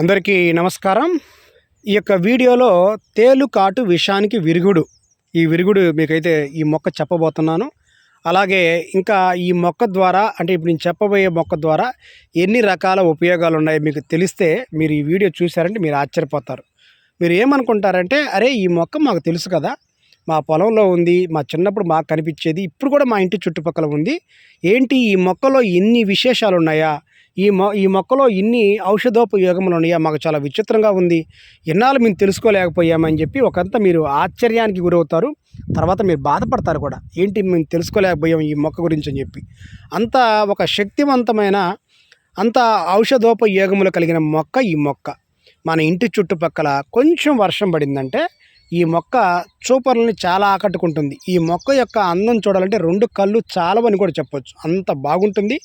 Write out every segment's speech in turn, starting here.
అందరికీ నమస్కారం. ఈ యొక్క వీడియోలో తేలు కాటు విషానికి విరుగుడు. ఈ విరుగుడు మీకైతే ఈ మొక్క చెప్పబోతున్నాను. అలాగే ఇంకా ఈ మొక్క ద్వారా అంటే ఇప్పుడు నేను చెప్పబోయే మొక్క ద్వారా ఎన్ని రకాల ఉపయోగాలు ఉన్నాయో మీకు తెలిస్తే మీరు ఈ వీడియో చూసారంటే మీరు ఆశ్చర్యపోతారు. మీరు ఏమనుకుంటారంటే అరే ఈ మొక్క మాకు తెలుసు కదా. మా పొలంలో ఉంది మా చిన్నప్పుడు మాకు కనిపించేది ఇప్పుడు కూడా మా ఇంటి చుట్టుపక్కల ఉంది. ఏంటి ఈ మొక్కలో ఎన్ని విశేషాలు ఉన్నాయా ఈ మొ ఈ మొక్కలో ఇన్ని ఔషధోపయోగములు ఉన్నాయా? మాకు చాలా విచిత్రంగా ఉంది. ఎన్నాళ్ళు మేము తెలుసుకోలేకపోయామని చెప్పి ఒకంత మీరు ఆశ్చర్యానికి గురవుతారు. తర్వాత మీరు బాధపడతారు కూడా. ఏంటి మేము తెలుసుకోలేకపోయాం ఈ మొక్క గురించి అని చెప్పి. అంత ఒక శక్తివంతమైన అంత ఔషధోపయోగములు కలిగిన మొక్క ఈ మొక్క. మన ఇంటి చుట్టుపక్కల కొంచెం వర్షం పడిందంటే ఈ మొక్క చూపర్లని చాలా ఆకట్టుకుంటుంది. ఈ మొక్క యొక్క అందం చూడాలంటే రెండు కళ్ళు చాలవని కూడా చెప్పొచ్చు. అంత బాగుంటుంది.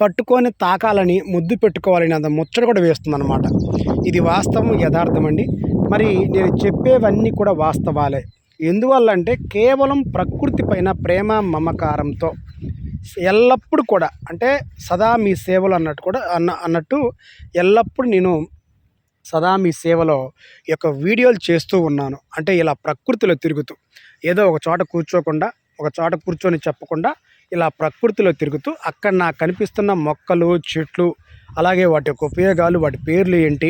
పట్టుకొని తాకాలని ముద్దు పెట్టుకోవాలని అంత ముచ్చట కూడా వేస్తుంది అనమాట ఇది వాస్తవం యథార్థమండి. మరి నేను చెప్పేవన్నీ కూడా వాస్తవాలే. ఎందువల్ల అంటే కేవలం ప్రకృతి పైన ప్రేమ మమకారంతో ఎల్లప్పుడూ కూడా అంటే సదా మీ సేవలు అన్నట్టు కూడా అన్న అన్నట్టు ఎల్లప్పుడూ నేను సదా మీ సేవలో ఈ యొక్క వీడియోలు చేస్తూ ఉన్నాను. అంటే ఇలా ప్రకృతిలో తిరుగుతూ. ఏదో ఒక చోట కూర్చోకుండా ఒక చోట కూర్చొని చెప్పకుండా ఇలా ప్రకృతిలో తిరుగుతూ అక్కడ నాకు కనిపిస్తున్న మొక్కలు చెట్లు అలాగే వాటి యొక్క ఉపయోగాలు వాటి పేర్లు ఏంటి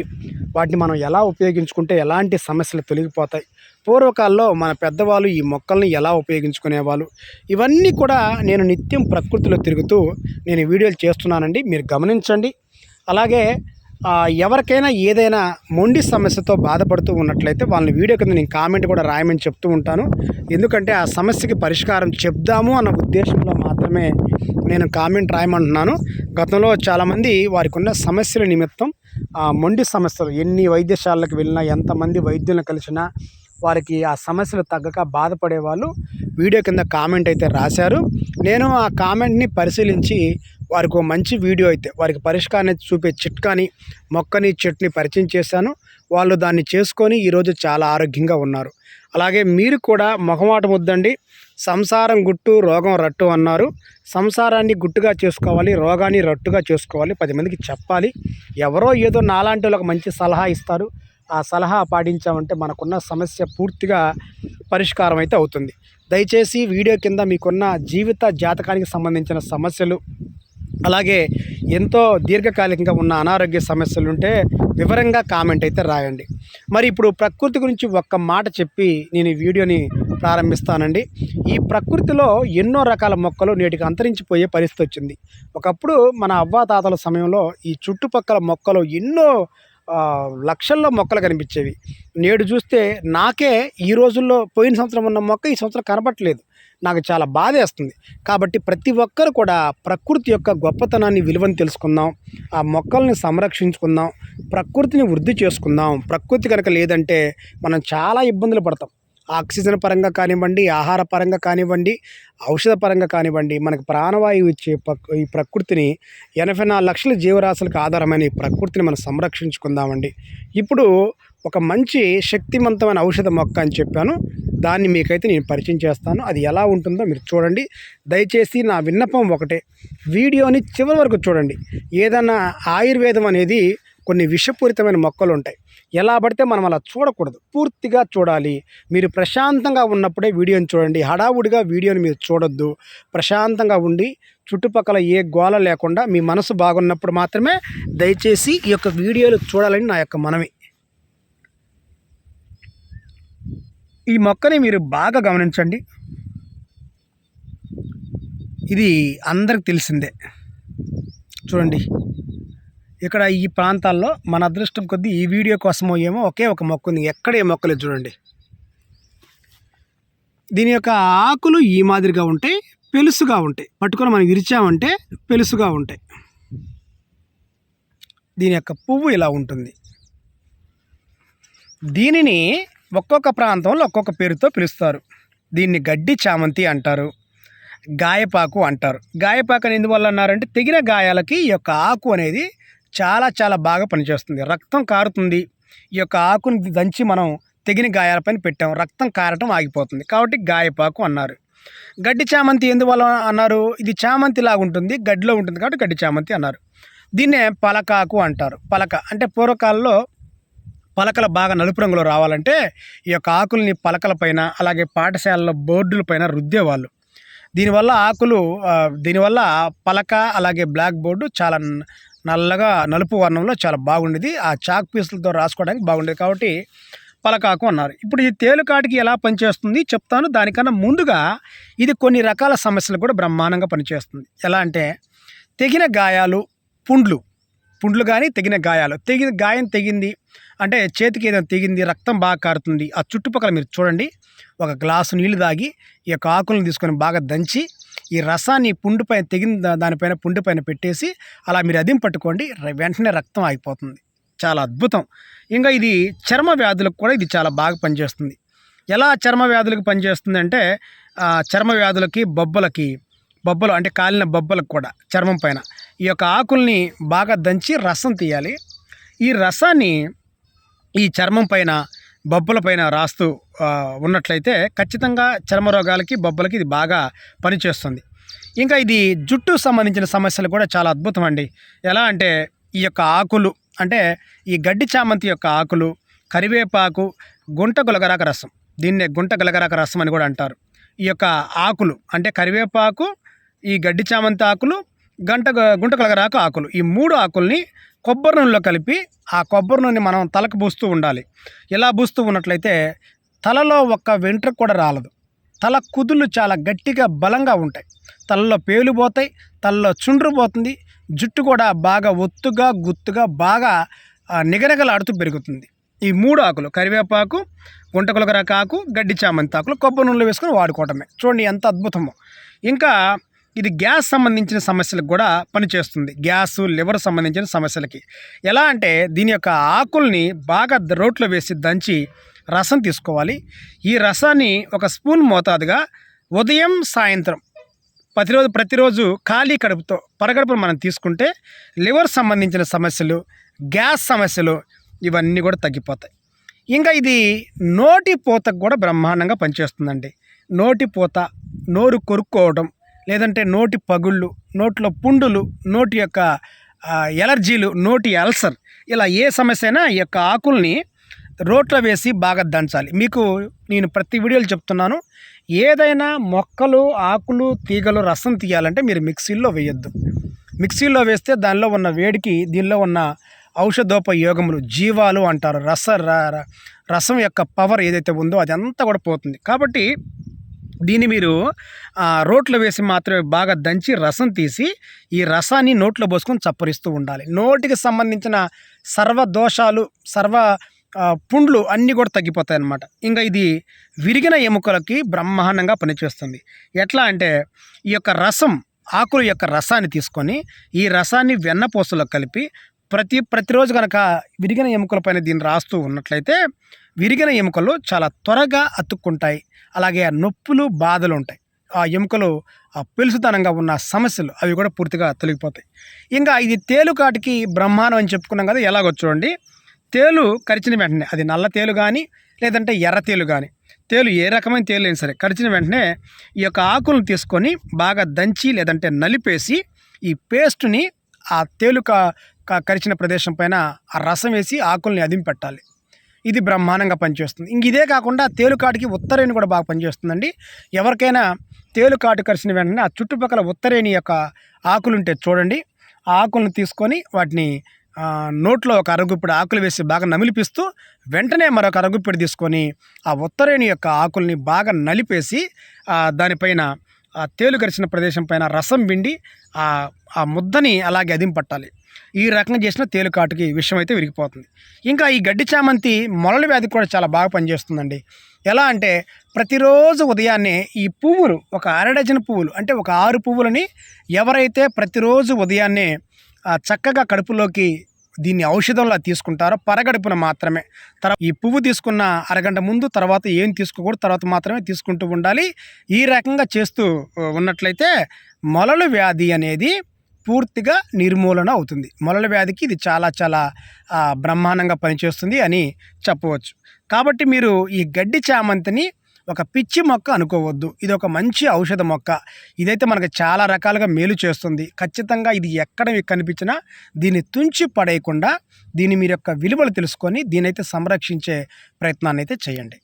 వాటిని మనం ఎలా ఉపయోగించుకుంటే ఎలాంటి సమస్యలు తొలగిపోతాయి పూర్వకాల్లో మన పెద్దవాళ్ళు ఈ మొక్కల్ని ఎలా ఉపయోగించుకునేవాళ్ళు ఇవన్నీ కూడా నేను నిత్యం ప్రకృతిలో తిరుగుతూ నేను వీడియోలు చేస్తున్నానండి. మీరు గమనించండి. అలాగే ఎవరికైనా ఏదైనా మొండి సమస్యతో బాధపడుతూ ఉన్నట్లయితే వాళ్ళని వీడియో కింద నేను కామెంట్ కూడా రాయమని చెప్తూ ఉంటాను. ఎందుకంటే ఆ సమస్యకి పరిష్కారం చెప్దాము అన్న ఉద్దేశంలో మాత్రమే నేను కామెంట్ రాయమంటున్నాను. గతంలో చాలామంది వారికి ఉన్న సమస్యల నిమిత్తం ఆ మొండి సమస్యలు ఎన్ని వైద్యశాలకు వెళ్ళినా ఎంతమంది వైద్యులను కలిసినా వారికి ఆ సమస్యలు తగ్గక బాధపడే వాళ్ళు వీడియో కింద కామెంట్ అయితే రాశారు. నేను ఆ కామెంట్ని పరిశీలించి వారికి మంచి వీడియో అయితే వారికి పరిష్కారాన్ని చూపే చిట్కాని మొక్కని చెట్టుని పరిచయం చేశాను. వాళ్ళు దాన్ని చేసుకొని ఈరోజు చాలా ఆరోగ్యంగా ఉన్నారు. అలాగే మీరు కూడా మొహమాట వద్దండి సంసారం గుట్టు రోగం రట్టు అన్నారు. సంసారాన్ని గుట్టుగా చేసుకోవాలి రోగాన్ని రట్టుగా చేసుకోవాలి పది మందికి చెప్పాలి. ఎవరో ఏదో నాలాంటి వాళ్ళకి మంచి సలహా ఇస్తారు. ఆ సలహా పాటించామంటే మనకున్న సమస్య పూర్తిగా పరిష్కారం అయితే అవుతుంది. దయచేసి వీడియో కింద మీకున్న జీవిత జాతకానికి సంబంధించిన సమస్యలు అలాగే ఎంతో దీర్ఘకాలికంగా ఉన్న అనారోగ్య సమస్యలు ఉంటే వివరంగా కామెంట్ అయితే రాయండి. మరి ఇప్పుడు ప్రకృతి గురించి ఒక్క మాట చెప్పి నేను ఈ వీడియోని ప్రారంభిస్తానండి. ఈ ప్రకృతిలో ఎన్నో రకాల మొక్కలు నేటికి అంతరించిపోయే పరిస్థితి వచ్చింది. ఒకప్పుడు మన అవ్వాతాతల సమయంలో ఈ చుట్టుపక్కల మొక్కలు ఎన్నో లక్షల్లో మొక్కలు కనిపించేవి. నేడు చూస్తే నాకే ఈ రోజుల్లో పోయిన సంవత్సరం ఉన్న మొక్క ఈ సంవత్సరం కనపట్లేదు నాకు చాలా బాధ వేస్తుంది. కాబట్టి ప్రతి ఒక్కరు కూడా ప్రకృతి యొక్క గొప్పతనాన్ని విలువని తెలుసుకుందాం. ఆ మొక్కల్ని సంరక్షించుకుందాం. ప్రకృతిని వృద్ధి చేసుకుందాం. ప్రకృతి కనుక లేదంటే మనం చాలా ఇబ్బందులు పడతాం. ఆక్సిజన్ పరంగా కానివ్వండి ఆహార పరంగా కానివ్వండి ఔషధ పరంగా కానివ్వండి మనకు ప్రాణవాయువు ఇచ్చే ఈ ప్రకృతిని ఎనభై నాలుగు లక్షల జీవరాశులకు ఆధారమైన ఈ ప్రకృతిని మనం సంరక్షించుకుందామండి. ఇప్పుడు ఒక మంచి శక్తివంతమైన ఔషధ మొక్క అని చెప్పాను. దాన్ని మీకైతే నేను పరిచయం చేస్తాను. అది ఎలా ఉంటుందో మీరు చూడండి. దయచేసి నా విన్నపం ఒకటే. వీడియోని చివరి వరకు చూడండి. ఏదైనా ఆయుర్వేదం అనేది కొన్ని విషపూరితమైన మొక్కలు ఉంటాయి. ఎలా పడితే మనం అలా చూడకూడదు. పూర్తిగా చూడాలి. మీరు ప్రశాంతంగా ఉన్నప్పుడే వీడియోని చూడండి. హడావుడిగా వీడియోని మీరు చూడొద్దు. ప్రశాంతంగా ఉండి చుట్టుపక్కల ఏ గోల లేకుండా మీ మనసు బాగున్నప్పుడు మాత్రమే దయచేసి ఈ యొక్క వీడియోలు చూడాలని నా యొక్క మనవి. ఈ మొక్కని మీరు బాగా గమనించండి. ఇది అందరికి తెలిసిందే. చూడండి. ఇక్కడ ఈ ప్రాంతాల్లో మన అదృష్టం కొద్దీ ఈ వీడియో కోసమో ఏమో ఒకే ఒక మొక్క ఉంది. ఎక్కడ ఏ మొక్కలు చూడండి. దీని యొక్క ఆకులు ఈ మాదిరిగా ఉంటాయి పెలుసుగా ఉంటాయి పట్టుకొని మనం విరిచామంటే పెలుసుగా ఉంటాయి. దీని యొక్క పువ్వు ఇలా ఉంటుంది. దీనిని ఒక్కొక్క ప్రాంతంలో ఒక్కొక్క పేరుతో పిలుస్తారు. దీన్ని గడ్డి చామంతి అంటారు గాయపాకు అంటారు. గాయపాకు అని ఎందువల్ల అన్నారంటే తెగిన గాయాలకి ఈ యొక్క ఆకు అనేది చాలా చాలా బాగా పనిచేస్తుంది. రక్తం కారుతుంది. ఈ యొక్క ఆకుని దంచి మనం తెగిన గాయాలపైన పెట్టాం. రక్తం కారటం ఆగిపోతుంది. కాబట్టి గాయపాకు అన్నారు. గడ్డి చామంతి ఎందువల్ల అన్నారు? ఇది చామంతి లాగా ఉంటుంది. గడ్డిలో ఉంటుంది కాబట్టి గడ్డి చామంతి అన్నారు. దీన్నే పలకాకు అంటారు. పలక అంటే పూర్వకాలంలో పలకలు బాగా నలుపు రంగులో రావాలంటే ఈ యొక్క ఆకుల్ని పలకల పైన అలాగే పాఠశాలలో బోర్డుల పైన రుద్దేవాళ్ళు. దీనివల్ల ఆకులు దీనివల్ల పలక అలాగే బ్లాక్ బోర్డు చాలా నల్లగా నలుపు వర్ణంలో చాలా బాగుండేది. ఆ చాక్ పీసులతో రాసుకోవడానికి బాగుండేది కాబట్టి పలకాకు అన్నారు. ఇప్పుడు ఈ తేలుకాటికి ఎలా పనిచేస్తుంది చెప్తాను. దానికన్నా ముందుగా ఇది కొన్ని రకాల సమస్యలు కూడా బ్రహ్మాండంగా పనిచేస్తుంది. ఎలా అంటే తెగిన గాయాలు పుండ్లు. పుండ్లు కానీ తెగిన గాయాలు. తెగిన గాయం తెగింది అంటే చేతికి ఏదైనా తెగింది రక్తం బాగా కారుతుంది. ఆ చుట్టుపక్కల మీరు చూడండి. ఒక గ్లాసు నీళ్ళు తాగి ఈ యొక్క ఆకులను తీసుకొని బాగా దంచి ఈ రసాన్ని పుండు పైన తెగిన దానిపైన పుండు పైన పెట్టేసి అలా మీరు అదిం పట్టుకోండి వెంటనే రక్తం ఆగిపోతుంది. చాలా అద్భుతం. ఇంకా ఇది చర్మ వ్యాధులకు కూడా ఇది చాలా బాగా పనిచేస్తుంది. ఎలా చర్మ వ్యాధులకు పనిచేస్తుంది అంటే చర్మ వ్యాధులకి బొబ్బలకి బొబ్బలు అంటే కాలిన బొబ్బలకు కూడా చర్మం పైన. ఈ యొక్క ఆకుల్ని బాగా దంచి రసం తీయాలి. ఈ రసాన్ని ఈ చర్మం పైన బొబ్బల పైన రాస్తూ ఉన్నట్లయితే ఖచ్చితంగా చర్మ రోగాలకి బొబ్బలకి ఇది బాగా పనిచేస్తుంది. ఇంకా ఇది జుట్టు సంబంధించిన సమస్యలు కూడా చాలా అద్భుతం అండి ఎలా అంటే ఈ యొక్క ఆకులు అంటే ఈ గడ్డి చామంతి యొక్క ఆకులు కరివేపాకు గుంట గులగరాక రసం. దీన్నే గుంట గులగరాక రసం అని కూడా అంటారు. ఈ యొక్క ఆకులు అంటే కరివేపాకు ఈ గడ్డి చామంతి ఆకులు గంట గుంట గులగరాక ఆకులు. ఈ మూడు ఆకుల్ని కొబ్బరి నూనెలో కలిపి ఆ కొబ్బరి నూనె మనం తలకు పూస్తూ ఉండాలి. ఇలా పూస్తూ ఉన్నట్లయితే తలలో ఒక్క వెంట్రుక కూడా రాలదు. తల కుదులు చాలా గట్టిగా బలంగా ఉంటాయి. తలలో పేలిపోతాయి తలలో చుండ్రు పోతుంది జుట్టు కూడా బాగా ఒత్తుగా గుత్తుగా బాగా నిగనగలాడుతూ పెరుగుతుంది. ఈ మూడు ఆకులు కరివేపాకు గుంటకులకరాక ఆకు గడ్డి చామంతి ఆకులు కొబ్బరి నూనెలో వేసుకొని వాడుకోవటమే. చూడండి ఎంత అద్భుతమో. ఇంకా ఇది గ్యాస్ సంబంధించిన సమస్యలకు కూడా పనిచేస్తుంది. గ్యాస్ లివర్ సంబంధించిన సమస్యలకి. ఎలా అంటే దీని యొక్క ఆకుల్ని బాగా రోట్లో వేసి దంచి రసం తీసుకోవాలి. ఈ రసాన్ని ఒక స్పూన్ మోతాదుగా ఉదయం సాయంత్రం ప్రతిరోజు ప్రతిరోజు ఖాళీ కడుపుతో పరగడుపును మనం తీసుకుంటే లివర్ సంబంధించిన సమస్యలు గ్యాస్ సమస్యలు ఇవన్నీ కూడా తగ్గిపోతాయి. ఇంకా ఇది నోటి పూతకు కూడా బ్రహ్మాండంగా పనిచేస్తుందండి. నోటి పూత నోరు కొరుక్కోవడం లేదంటే నోటి పగుళ్ళు నోట్లో పుండులు నోటి యొక్క ఎలర్జీలు నోటి అల్సర్ ఇలా ఏ సమస్య అయినా ఈ యొక్క ఆకుల్ని రోట్లో వేసి బాగా దంచాలి. మీకు నేను ప్రతి వీడియోలో చెప్తున్నాను. ఏదైనా మొక్కలు ఆకులు తీగలు రసం తీయాలంటే మీరు మిక్సీలో వేయొద్దు. మిక్సీలో వేస్తే దానిలో ఉన్న వేడికి దీనిలో ఉన్న ఔషధోపయోగములు జీవాలు అంటారు. రస రసం యొక్క పవర్ ఏదైతే ఉందో అదంతా కూడా పోతుంది. కాబట్టి దీన్ని మీరు ఆ, రోట్లో వేసి మాత్రమే బాగా దంచి రసం తీసి ఈ రసాన్ని నోట్లో పోసుకొని చప్పరిస్తూ ఉండాలి. నోటికి సంబంధించిన సర్వ దోషాలు సర్వ పుండ్లు అన్నీ కూడా తగ్గిపోతాయి అన్నమాట ఇంకా ఇది విరిగిన ఎముకలకి బ్రహ్మాండంగా పనిచేస్తుంది. ఎట్లా అంటే ఈ యొక్క రసం ఆకుల యొక్క రసాన్ని తీసుకొని ఈ రసాన్ని వెన్నపూసలో కలిపి ప్రతి ప్రతిరోజు కనుక విరిగిన ఎముకలపైన దీన్ని రాస్తూ ఉన్నట్లయితే విరిగిన ఎముకలు చాలా త్వరగా అతుక్కుంటాయి. అలాగే ఆ నొప్పులు బాధలు ఉంటాయి. ఆ ఎముకలు ఆ పెలుసుతనంగా ఉన్న సమస్యలు అవి కూడా పూర్తిగా తొలగిపోతాయి. ఇంకా ఇది తేలుకాటికి బ్రహ్మాండం అని చెప్పుకున్నాం కదా ఎలాగో చూడండి. తేలు కరిచిన వెంటనే అది నల్ల తేలు కానీ లేదంటే ఎర్ర తేలు కానీ తేలు ఏ రకమైన తేలు అయినా సరే కరిచిన వెంటనే ఈ యొక్క ఆకులను తీసుకొని బాగా దంచి లేదంటే నలిపేసి ఈ పేస్ట్ని ఆ తేలు కరిచిన ప్రదేశం పైన ఆ రసం వేసి ఆకుల్ని అదిమి పెట్టాలి. ఇది బ్రహ్మాండంగా పనిచేస్తుంది. ఇంక ఇదే కాకుండా తేలుకాటికి ఉత్తరేణి కూడా బాగా పనిచేస్తుందండి. ఎవరికైనా తేలుకాటు కరిచిన వెంటనే ఆ చుట్టుపక్కల ఉత్తరేణి యొక్క ఆకులుంటే చూడండి. ఆ ఆకులను తీసుకొని వాటిని నోట్లో ఒక అరగుప్పిడి ఆకులు వేసి బాగా నమిలిపిస్తూ వెంటనే మరొక అరగుప్పిడి తీసుకొని ఆ ఉత్తరేణి యొక్క ఆకుల్ని బాగా నలిపేసి దానిపైన ఆ తేలు కరిచిన ప్రదేశం పైన రసం పిండి ఆ ఆ ముద్దని అలాగే అదిం పట్టాలి. ఈ రకంగా చేసిన తేలుకాటుకి విషయం అయితే విరిగిపోతుంది. ఇంకా ఈ గడ్డి చామంతి మొలల వ్యాధికి కూడా చాలా బాగా పనిచేస్తుందండి. ఎలా అంటే ప్రతిరోజు ఉదయాన్నే ఈ పువ్వులు ఒక అరడజన్ పువ్వులు అంటే ఒక ఆరు పువ్వులని ఎవరైతే ప్రతిరోజు ఉదయాన్నే చక్కగా కడుపులోకి దీన్ని ఔషధంలా తీసుకుంటారో పరగడుపున మాత్రమే. తర్వాత ఈ పువ్వు తీసుకున్న అరగంట ముందు తర్వాత ఏం తీసుకోకూడదు తర్వాత మాత్రమే తీసుకుంటూ ఉండాలి. ఈ రకంగా చేస్తూ ఉన్నట్లయితే మొలలు వ్యాధి అనేది పూర్తిగా నిర్మూలన అవుతుంది. మొలల వ్యాధికి ఇది చాలా చాలా బ్రహ్మాండంగా పనిచేస్తుంది అని చెప్పవచ్చు. కాబట్టి మీరు ఈ గడ్డి చామంతిని ఒక పిచ్చి మొక్క అనుకోవద్దు. ఇది ఒక మంచి ఔషధ మొక్క. ఇదైతే మనకు చాలా రకాలుగా మేలు చేస్తుంది. ఖచ్చితంగా ఇది ఎక్కడ మీకు కనిపించినా దీన్ని తుంచి పడేయకుండా దీని మీరు యొక్క విలువలు తెలుసుకొని దీనైతే సంరక్షించే ప్రయత్నాన్ని అయితే చేయండి.